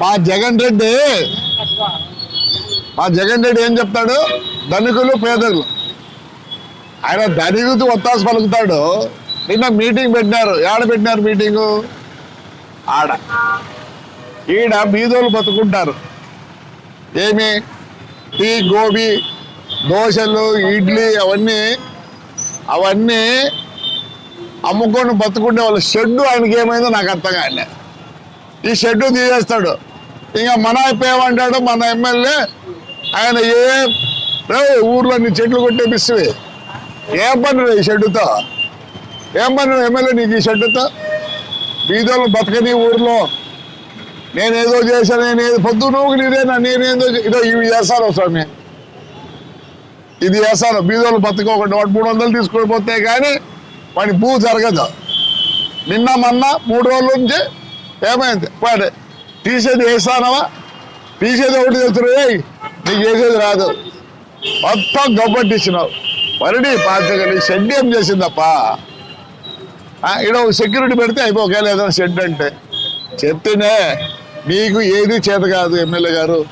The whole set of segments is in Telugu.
మా జగన్ రెడ్డి. మా జగన్ రెడ్డి ఏం చెప్తాడు? ధనికులు పేదలు. ఆయన ధనికుతూ ఒత్తాసు పలుకుతాడు. నిన్న మీటింగ్ పెట్టినారు. ఏడ పెట్టినారు మీటింగు? ఆడ. ఈడ బీదోలు బతుకుంటారు. ఏమి? టీ గోబీ దోశలు ఇడ్లీ అవన్నీ అవన్నీ అమ్ముకొని బతుకుంటే వాళ్ళ షెడ్ ఆయనకి ఏమైందో నాకు అర్థం కాలే ఈ షెడ్ తీసేస్తాడు. ఇంకా మన పేమంటాడు మన ఎమ్మెల్యే. ఆయన ఏ ఊర్లో నీ చెట్లు కొట్టేపిస్తుంది ఏం పని ఈ షెడ్డుతో? ఏం పని ఎమ్మెల్యే నీకు ఈ షెడ్డుతో? బీదోళ్ళు బతకని ఊర్లో నేనేదో చేశాను నేను పొద్దు నువ్వు నీదేనా? నేనేదో ఇదో ఇవి చేస్తాను స్వామి. ఇది చేస్తాను బీదోళ్ళు బతకోకుండా వాడు మూడు వందలు తీసుకొని పోతే కానీ వాడి భూ జరగదు. నిన్న మొన్న మూడు రోజుల నుంచి ఏమైంది? వాడు తీసేది వేస్తానవా తీసేది ఒకటి తెలుసు నీకు చేసేది రాదు. మొత్తం గబ్బట్టిచ్చినావు మరడి పాతగలి షెడ్ ఏం చేసిందప్పా? ఇక్కడ సెక్యూరిటీ పెడితే అయిపోకేలా ఏదైనా షెడ్ అంటే. చెప్తేనే నీకు ఏది చేత కాదు ఎమ్మెల్యే గారు.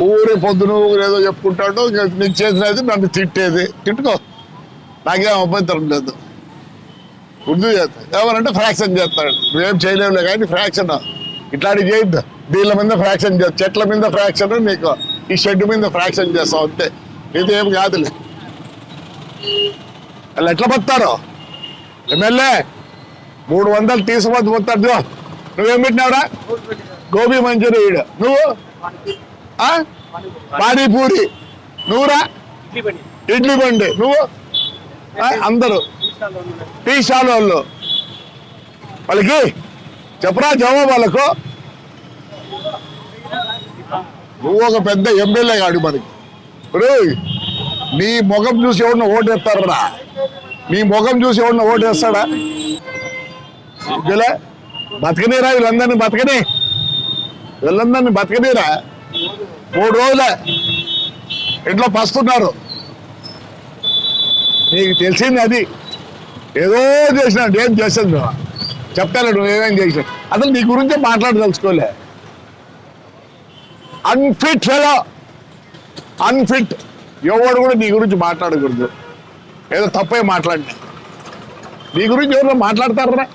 ఊరి పొద్దున ఊరు ఏదో చెప్పుకుంటాడు నీకు చేసినది నన్ను తిట్టేది. తిట్టుకో. నాకేం అభ్యంతరం లేదు. ఉర్దూ చేస్తాడు ఎవరంటే ఫ్రాక్షన్ చేస్తాడు. నువ్వేం చేయలేవులే కానీ ఫ్రాక్షన్ ఇట్లాంటివి చేయొద్దు. దీళ్ళ మీద ఫ్రాక్షన్ చేస్తా. చెట్ల మీద ఫ్రాక్షన్ నీకు. ఈ షెడ్ మీద ఫ్రాక్షన్ చేస్తావు అంతే. ఇది ఏం కాదులే. వాళ్ళు ఎట్లా పోతారు ఎమ్మెల్యే మూడు వందలు తీసుకుపోతే పోతాడు జో. నువ్వేం పెట్టినావురా? గోబీ మంచూరియా నువ్వు? ఆ? పానీపూరి. నువ్వురా? ఇడ్లీ బండి. నువ్వు? అందరూ. టీ స్టాల్ వాళ్ళు. వాళ్ళకి చెప్పరా జవాబు వాళ్ళకు? నువ్వు ఒక పెద్ద ఎమ్మెల్యే కాడు మనకి ఇప్పుడు నీ ముఖం చూసి ఎవరిన ఓటేస్తారా నీ ముఖం చూసి ఎవరిన ఓటేస్తాడా? ఇలా బతకనీరా వీళ్ళందరినీ బతకని. వీళ్ళందరినీ బతకనీరా. మూడు రోజులే. ఇంట్లో పస్తున్నారు. నీకు తెలిసింది అది. ఏదో చేసినాడు ఏం చేసాను నువ్వు? చెప్తాను నువ్వేమేం చేసావు అసలు నీ గురించే మాట్లాడదలుచుకోలే. అన్ఫిట్ ఫెలో అన్ఫిట్ ఎవడు కూడా నీ గురించి మాట్లాడకూడదు. ఏదో తప్పే మాట్లాడినా. నీ గురించి ఎవరు మాట్లాడతారా?